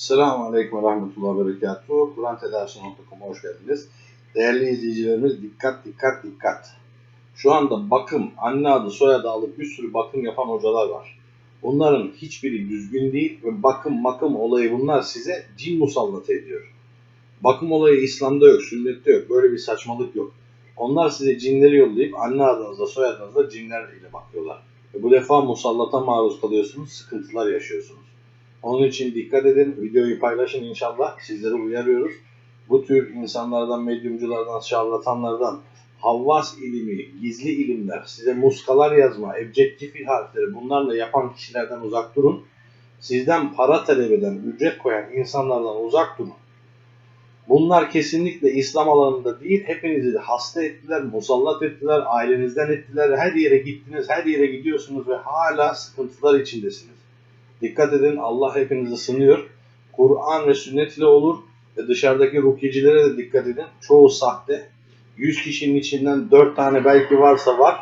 Selamun Aleyküm ve Rahmetullah ve Berekatuhu. Kur'an Tedavisi.com'a hoş geldiniz. Değerli izleyicilerimiz dikkat dikkat dikkat. Şu anda bakım, anne adı soyadı alıp bir sürü bakım yapan hocalar var. Bunların hiçbiri düzgün değil ve bakım makım olayı bunlar size cin musallat ediyor. Bakım olayı İslam'da yok, sünnette yok. Böyle bir saçmalık yok. Onlar size cinleri yollayıp anne adınızda soyadınızda cinler ile bakıyorlar. Ve bu defa musallata maruz kalıyorsunuz, sıkıntılar yaşıyorsunuz. Onun için dikkat edin, videoyu paylaşın inşallah. Sizleri uyarıyoruz. Bu tür insanlardan, medyumculardan, şarlatanlardan, havvas ilimi, gizli ilimler, size muskalar yazma, ebced cifil harfleri bunlarla yapan kişilerden uzak durun. Sizden para talep eden, ücret koyan insanlardan uzak durun. Bunlar kesinlikle İslam alanında değil, hepinizi hasta ettiler, musallat ettiler, ailenizden ettiler, her yere gittiniz, her yere gidiyorsunuz ve hala sıkıntılar içindesiniz. Dikkat edin Allah hepinizi sınıyor. Kur'an ve sünnet ile olur ve dışarıdaki rukiyecilere de dikkat edin. Çoğu sahte. 100 kişinin içinden 4 tane belki varsa var.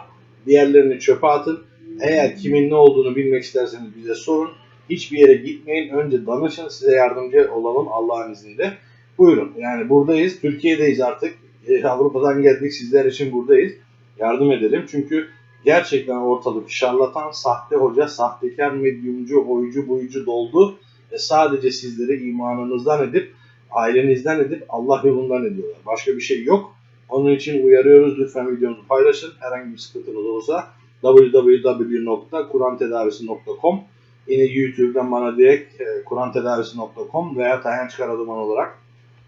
Diğerlerini çöpe atın. Eğer kimin ne olduğunu bilmek isterseniz bize sorun. Hiçbir yere gitmeyin. Önce danışın. Size yardımcı olalım Allah'ın izniyle. Buyurun. Yani buradayız. Türkiye'deyiz artık. E, Avrupa'dan geldik. Sizler için buradayız. Yardım edelim. Çünkü gerçekten ortalık şarlatan, sahte hoca, sahtekar, medyumcu, oycu, buyucu doldu. Ve sadece sizleri imanınızdan edip, ailenizden edip Allah yolundan ediyorlar. Başka bir şey yok. Onun için uyarıyoruz. Lütfen videomuzu paylaşın. Herhangi bir sıkıntınız olursa www.kurantedavisi.com Yine YouTube'dan bana direkt e, kurantedavisi.com veya Tayan Çıkar Adıman olarak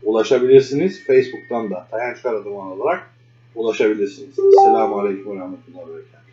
ulaşabilirsiniz. Facebook'tan da Tayan Çıkar Adıman olarak ulaşabilirsiniz. Selamun Aleyküm ve Rahmetullahi ve Berekatuhu.